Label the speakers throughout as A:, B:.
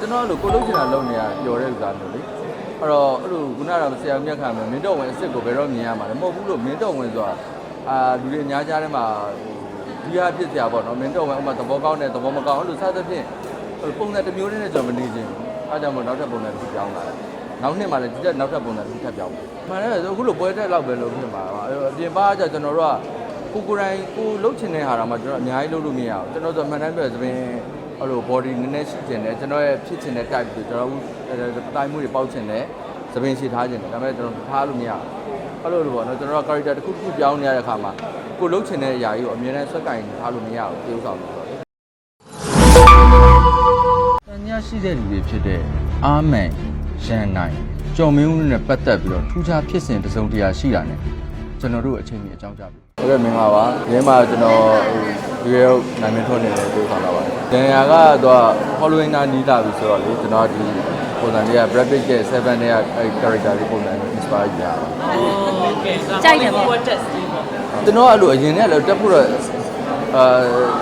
A: ကျွန်တော်အဲ့လိုကိုလုံးချင်တာလုံးနေရပျော်တဲ့ဥစားမျိုးလေအဲ့တော့အဲ့လိုခုနကဆရာမြတ်ခါမယ်မင်းတော်ဝင်အစ်စ်ကိုဘယ်တော့မြင်ရမှာလဲမဟုတ်ဘူးလို့မင်းတော်ဝင်ဆိုတာအာလူတွေအများကြားထဲမှာဟိုဒီဟာဖြစ်စရာပေါ့နော်မင်းတော်ဝင်ဥမာသဘောကောင်းတဲ့သဘောမကောင်းအဲ့လိုစသဖြင့်အဲ့လိုပုံစံတစ်မျိုးနဲ့ကျွန်တော်မနေချင်ဘူးအားကြောင့်မို့နောက်ထပ်ပုံစံတစ်ခုပြောင်းလာတယ်နောက်နှစ်မှလည်းဒီတက်နောက်ထပ်ပုံစံတစ်ခုထပ်ပြောင်းမယ်မှန်တယ်အခုလိုပွဲတက်လောက်ပဲလို့ဖြစ်မှာပါအဲ့တော့အပြင်ပါကကျွန်တော်တို့ကကိုကိုယ်တိုင်ကိုလှုပ်ချင်တဲ့ဟာတော့မှကျွန်တော်အများကြီးလှုပ်လို့မရဘူးကျွန်တော်ဆိုမှန်တမ်းပြောသဖြင့် အဲ့လို body နည်းနည်းရှိကျင်တယ်ကျွန်တော်ရဲ့ဖြစ်ချင်တဲ့ type တွေကျွန်တော်တို့တိုင်းမှုတွေပေါက်ချင်တယ်သပင်ရှိထားချင်တယ်ဒါပေမဲ့ကျွန်တော်ထားလို့မရဘူးအဲ့လိုလိုပေါ့နော်ကျွန်တော်က character တစ်ခုတစ်ခုပြောင်းနေရတဲ့အခါမှာကိုလှုပ်ချင်တဲ့အရာကြီးကိုအမြဲတမ်းဆွက်ကင်ထားလို့မရဘူး tiêu ဆောင်လို့ဆိုတော့တန်ညာရှိတဲ့လူတွေဖြစ်တဲ့အာမန်ရန်နိုင်ကျော်မင်းဦးနဲ့ပတ်သက်ပြီးတော့ထူးခြားဖြစ်စဉ်တစ်စုံတစ်ရာရှိတာ ਨੇ ကျွန်တော်တို့အချိန်ကြီးအကြောင်းကြားပြီဟုတ်ကဲ့မင်္ဂလာပါဒီထဲမှာကျွန်တော်ဟိုဒီရုပ်နိုင်မင်းထွန်းနေတယ်ပြောဆောင်လာပါတယ်။ ဒန်ယာကတော့ following နာနီးလာပြီဆိုတော့လေကျွန်တော်ဒီပုံစံလေးက Brad Pitt ရဲ့7နဲ့အဲ character လေးပုံစံကို inspire ရတာပါ
B: ဟုတ်ကဲ့
C: ကြိုက်တယ်ပေါ့
B: ဝတ်တက်စီပေါ့။
A: ကျွန်တော်အဲ့လိုအရင်ကလည်းတက်ဖို့တော့အာ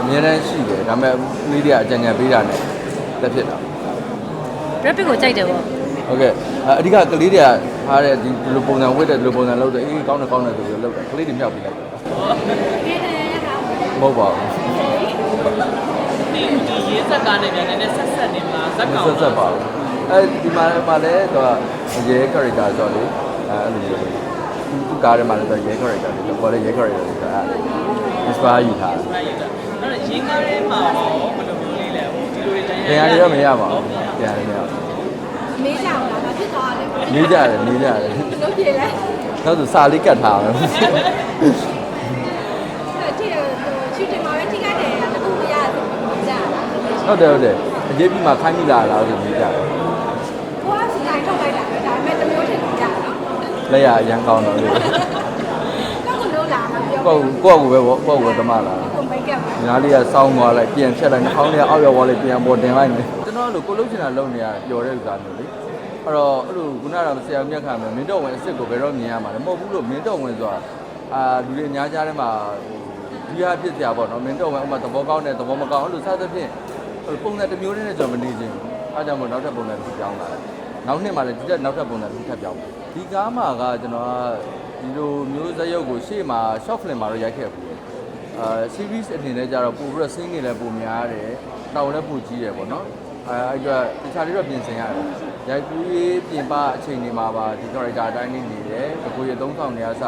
A: အများတန်းရှိတယ်ဒါပေမဲ့မီဒီယာအကြံဉာဏ်ပေးတာနဲ့တက်ဖြစ်တာ
C: rapid ကိုကြိုက်တယ်ပေါ့။
A: ဟုတ်ကဲ့အဓိကကလေးတွေကထားတဲ့ဒီလိုပုံစံဝတ်တဲ့ဒီလိုပုံစံလုပ်တဲ့အေးကောင်းတယ်ကောင်းတယ်ဆိုပြီးလုပ်တယ်ကလေးတွေမြောက်ပြီးလိုက်တယ်မဟုတ်ပါဘူး
B: ဒီဒီရေးဆက်ကားနဲ့လည်းနည်းနည်းဆက်ဆက်နေမလားဇက်
A: မ
B: ကောင်
A: ဆက်ဆက်ပါဘူးအဲဒီမှာမှာလည်းတော့ရဲ character ဆိုတော့လေအဲအဲ့လိုမျိုးသူကားထဲမှာလည်းတော့ရဲ character တွေတော့လည်းရဲ character တွေဆိုအဲ့ inspire ယူထားတယ်
B: အဲ့ဒါအဲ့ဒါရင်းကားထဲမှာပေါ့ဘယ်လိုမျိုးလေးလဲဟိုဒီလိုတွေတန်း။
A: တရားတွေတော့မရပါဘူး။တရားတွေမရဘူး
D: မေးကြအောင်လားဘာဖြစ်သွားလဲ။
A: နေကြတယ်နေကြတယ်
D: ဘယ်လိုပြေလဲ။
A: နောက်ဆိုစာလေးကတ်ထားတယ် ဟုတ်တယ်ဟုတ်တယ်။အရေးပြီးမှခိုင်းမိလာလားဆိုနေကြတယ်
D: ကိုကစတိုင်းထုတ်လိုက်တာပဲဒါပေမဲ့တမျိုးထင်ကြာနော်။
A: လက်ရအရန်ကောင်းတော့လေ
D: တော့ကိုလို့လာမှာပြော။
A: ကိုယ့်ကိုယ့်ကိုပဲပေါ့ကိုယ့်ကိုယ်ဓမ္မလာတာ
D: ကိုမိတ်ကပ်။
A: ညားလေးကစောင်းသွားလိုက်ပြန်ဖြတ်လိုက်နှာခေါင်းလေးအောက်ရောက်သွားလိုက်ပြန်ပေါ်တင်လိုက်နေ။ကျွန်တော်အဲ့လိုကိုလုံးချင်တာလုံးနေရပျော်တဲ့ဥစားမျိုးလေ။အဲ့တော့အဲ့လိုခုနကဆရာမြတ်ခါမယ်မင်းတော်ဝင်အစ်စ်ကိုဘယ်တော့မြင်ရမှာလဲမဟုတ်ဘူးလို့မင်းတော်ဝင်ဆိုတာအာလူတွေအများကြားထဲမှာဟိုဒီဟာဖြစ်စရာပေါ့နော်မင်းတော်ဝင်ဥမာသဘောကောင်းတဲ့သဘောမကောင်းအဲ့လိုစသဖြင့်ဟို ပုံစံတစ်မျိုးနဲ့ကျွန်တော်မနေချင်ဘူးအားကြောင့်မို့နောက်ထပ်ပုံစံတစ်ခုပြောင်းလာတယ်နောက်နှစ်မှလည်းဒီတက်နောက်ထပ်ပုံစံတစ်ခုထပ်ပြောင်းမယ်ဒီကားမှာကကျွန်တော်ကဒီလိုမျိုးဇာတ်ရုပ်ကိုရှေ့မှာ short film မှာတော့ရိုက်ခဲ့ဘူးအာ series အနေနဲ့ကြတော့ပိုပြီးတော့ scene တွေလည်းပိုများတယ်တောင်းလည်းပိုကြီးတယ်ပေါ့နော်အဲအဲ့တော့တခြားလေးတော့ပြင်ဆင်ရတယ်ရိုက်ကူးရေးပြင်ပအချိန်တွေမှာပါဒီ character အတိုင်းလေးနေတယ်တကူရေသုံးဆောင်နေရစ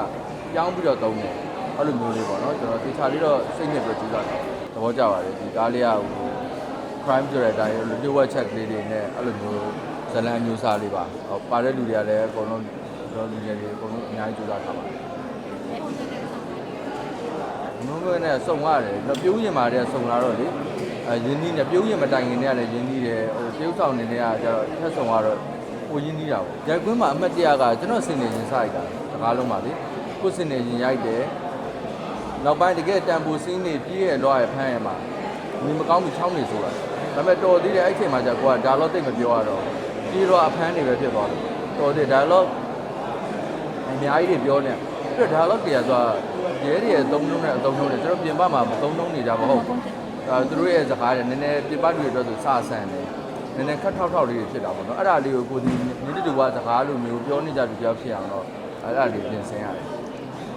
A: ပြောင်းပြီးတော့သုံးတယ်အဲ့လိုမျိုးလေးပေါ့နော်ကျွန်တော်တခြားလေးတော့စိတ်ညစ်ပြီးကြည့်တာသဘောကျပါတယ်ဒီကားလေးကဟို crime ဆိုတဲ့အတိုင်းလူတွေဝက်ချက်ကလေးတွေနဲ့အဲ့လိုမျိုးဇလန်မျိုးစားလေးပါဟောပါတဲ့လူတွေကလည်းအကုန်လုံးကျွန်တော်လူငယ်တွေအကုန်လုံးအများကြီးကြိုးစားထားပါတယ်မုန်းကွင်းနဲ့စုံရတယ်တော့ပြုံးရင်မာတဲ့စုံလာတော့လေအဲရင်းနှီးနဲ့ပြုံးရင်မတိုင်ခင်တည်းကလည်းရင်းနှီးတယ်ဟိုပြုံးဆောင်နေတဲ့ကကျတော့ထက်ဆောင်ကတော့ဟိုရင်းနှီးတာပေါ့ရိုက်ကွင်းမှာအမှတ်တရကကျွန်တော်စင်နေချင်းစားရိုက်တာတကားလုံးပါလေကိုယ်စင်နေချင်းရိုက်တယ်နောက်ပိုင်းတကယ်တန်ဖိုစင်းနေပြည့်ရဲ့လွှားရဲ့ဖမ်းရမှာမြင်မကောင်းဘူးချောင်းနေဆိုတာ ဒါပေမဲ့တော်သေးတယ်အဲ့ချိန်မှာကျကိုကဒါတော့တိတ်မပြောရတော့ပြီးတော့အဖမ်းနေပဲဖြစ်သွားတယ်တော်သေးဒါတော့အများကြီးတွေပြောနေပြီးတော့ dialogue တွေကဆိုတာရဲတွေရဲ့သုံးလုံးနဲ့အသုံးလုံးနဲ့ကျွန်တော်ပြင်ပမှာမသုံးလုံးနေကြပါဟုတ်အဲသူတို့ရဲ့စကားတွေနည်းနည်းပြင်ပတွေအတွက်ဆိုစဆန်တယ်နည်းနည်းခက်ထောက်ထောက်လေးတွေဖြစ်တာပေါ့နော်အဲ့ဒါလေးကိုကိုဒီနည်းတူကစကားလိုမျိုးပြောနေကြသူကြောက်ဖြစ်အောင်တော့အဲ့ဒါလေးပြင်ဆင်ရတယ်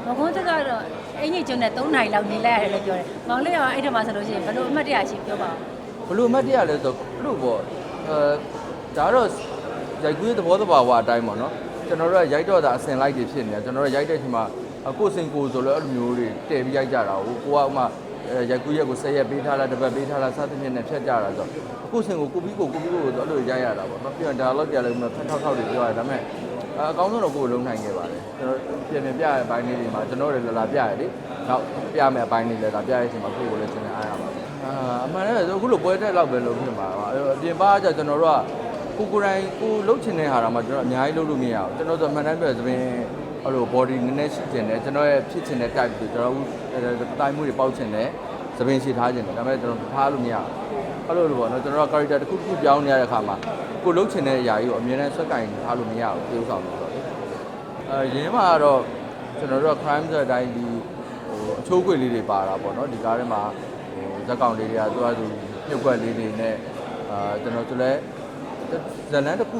C: မကွန်းတက်ကတော့အင်ကြီးကျွန်းနဲ့3နိုင်လောက်နေလိုက်ရတယ်လို့ပြောတယ်။မောင်လေးကအဲ့ဒီမှာဆိုလို့ရှိရင်ဘယ်လိုအမှတ်တရရှိပြောပါဦး
A: ဘလို့အမှတ်တရလဲဆိုဘလို့ပေါ့အဲဒါတော့ရိုက်ကူးရဲ့သဘောတဘာဝအတိုင်းပေါ့နော်ကျွန်တော်တို့ကရိုက်တော့တာအစင်လိုက်တွေဖြစ်နေတာကျွန်တော်တို့ရိုက်တဲ့အချိန်မှာကိုယ်စင်ကိုယ်ဆိုလည်းအဲ့လိုမျိုးတွေတည်ပြီးရိုက်ကြတာကိုကိုကဥမာရိုက်ကူးရက်ကို10ရက်ပေးထားလားတစ်ပတ်ပေးထားလားစသဖြင့်နဲ့ဖြတ်ကြတာဆိုကိုယ်စင်ကိုကိုပြီးကိုကိုပြီးကိုဆိုအဲ့လိုရိုက်ရတာပေါ့နော်ပြီးတော့ဒါတော့ပြလည်းဖက်ထောက်ထောက်တွေပြောရတယ်ဒါပေမဲ့အကောင်းဆုံးတော့ကိုယ်လုံးနိုင်ခဲ့ပါတယ်ကျွန်တော်ပြင်ပြပြရတဲ့အပိုင်းလေးတွေမှာကျွန်တော်တို့လည်းလာပြရလေနောက်ပြမယ်အပိုင်းလေးလည်းဒါပြရတဲ့အချိန်မှာကိုယ်ကိုလည်းသင်အားရပါတယ် အာအမှန်တည်းဆိုအခုလိုပွဲတက်လောက်ပဲလုပ်ဖြစ်မှာပါအပြင်ပါကကျွန်တော်တို့ကကိုကိုယ်တိုင်ကိုလှုပ်ချင်တဲ့ဟာတော့မှကျွန်တော်အများကြီးလှုပ်လို့မရဘူးကျွန်တော်ဆိုမှန်တမ်းပြောသဖြင့်အဲ့လို body နည်းနည်းရှိကျင်တယ်ကျွန်တော်ရဲ့ဖြစ်ချင်တဲ့ type တွေကျွန်တော်တိုင်းမှုတွေပေါက်ချင်တယ်သပင်ရှိထားချင်တယ်ဒါပေမဲ့ကျွန်တော်ထားလို့မရဘူးအဲ့လိုလိုပေါ့နော်ကျွန်တော်က character တစ်ခုတစ်ခုပြောင်းနေရတဲ့အခါမှာကိုလှုပ်ချင်တဲ့အရာကြီးကိုအမြဲတမ်းဆွက်ကင်ထားလို့မရဘူး tiêu ဆောင်လို့ဆိုတော့လေအဲရင်းမှာတော့ကျွန်တော်တို့က crime ဆိုတဲ့အတိုင်းဒီဟိုအချိုးခွေလေးတွေပါတာပေါ့နော်ဒီကားထဲမှာဟို ဇက်ကောင်လေးတွေကသူကသူမြုပ်ွက်လေးတွေနဲ့အာကျွန်တော်တို့လည်းဇလန်တစ်ခု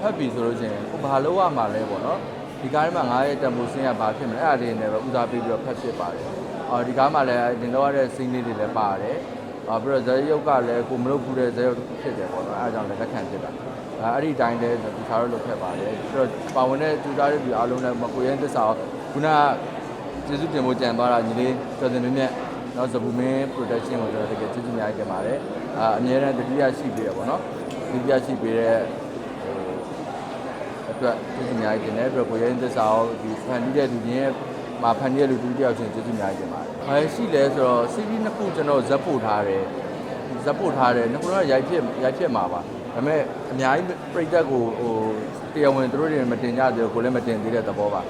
A: ဖတ်ပြီဆိုလို့ချင်းကိုဘာလို့ရမှာလဲပေါ့နော်ဒီကားထဲမှာငါရဲ့တံပိုးစင်းကဘာဖြစ်မလဲအဲ့ဒါလေးနဲ့ပဲဦးစားပေးပြီးတော့ဖတ်ဖြစ်ပါတယ်အော်ဒီကားမှာလည်းတင်တော့ရတဲ့စင်းလေးတွေလည်းပါတယ်အော်ပြီးတော့ဇယုတ်ကလည်းကိုမလုပ်ဘူးတဲ့ဇယုတ်တစ်ခုဖြစ်တယ်ပေါ့နော်အဲ့ဒါကြောင့်လည်းလက်ခံဖြစ်တာအဲအဲ့ဒီတိုင်းလည်းဒီခါတော့လုပ်ခဲ့ပါတယ်ပြီးတော့ပါဝင်တဲ့တူတာတွေဒီအားလုံးလည်းမကိုရဲသစ္စာခုနကကျေးဇူးတင်ဖို့ကြံသွားတာညီလေးကျော်စင်မြင့်မြတ် နော်ဇဘူမင်း production ကိုကျွန်တော်တကယ်ကျေးဇူးများကြီးတင်ပါတယ်အာအများနဲ့တတိယရှိပေးရပေါ့နော်တတိယရှိပေးတဲ့ဟိုအတွက်ကျေးဇူးများကြီးတင်တယ်ပြီးတော့ကိုရဲသစ္စာရောဒီဖန်တီးတဲ့လူချင်းရဲ့မှာဖန်တီးတဲ့လူတူတယောက်ချင်းကျေးဇူးများကြီးတင်ပါတယ်။အဲရှိလဲဆိုတော့ CV နှစ်ခုကျွန်တော်ဇက်ပို့ထားတယ်ဇက်ပို့ထားတယ်နှစ်ခုတော့ရိုက်ဖြစ်ရိုက်ဖြစ်မှာပါဒါပေမဲ့အများကြီးပြိတက်ကိုဟိုတရားဝင်သူတို့တွေမတင်ကြသေးဘူးကိုလည်းမတင်သေးတဲ့သဘောပါ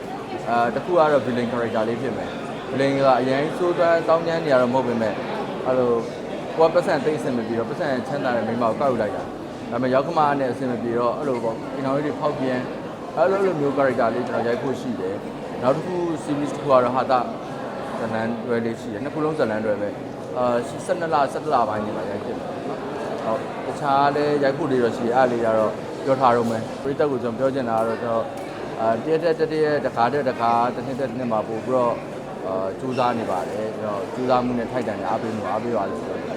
A: အာတစ်ခုကတော့ villain character လေးဖြစ်မယ် villain ကအရင်စိုးသွမ်းတောင်းကျမ်းနေရတော့မဟုတ်ပေမဲ့အဲ့လိုကိုကပတ်စံသိမ့်အဆင်မပြေတော့ပတ်စံချမ်းသာတဲ့မိန်းမကိုကောက်ယူလိုက်တာဒါပေမဲ့ရောက်ခမနဲ့အဆင်မပြေတော့အဲ့လိုပေါ့ကျွန်တော်တို့တွေဖောက်ပြန်အဲ့လိုလိုမျိုး character လေးကျွန်တော်ရိုက်ဖို့ရှိတယ်နောက်တစ်ခု series တစ်ခုကတော့ဟာတာဇလန်တွဲလေးရှိတယ်နှစ်ခုလုံးဇလန်တွဲပဲအာ12လ17လပိုင်းနေမှာရိုက်ဖြစ်တယ်နော်ဟုတ်တခြားလည်းရိုက်ဖို့လေးတော့ရှိတယ်အဲ့လေးကတော့ပြောထားတော့မယ်ပရိသတ်ကိုကျွန်တော်ပြောချင်တာကတော့ကျွန်တော်အာတရက်တက်တရက်တခါတက်တခါတစ်နှစ်တက်တစ်နှစ်မှာပို့ပြီးတော့ အာစူးစမ်းနေပါတယ်ကျွန်တော်စူးစမ်းမှုနဲ့ထိုက်တန်တဲ့အားပေးမှုအားပေးပါလို့ဆိုတော့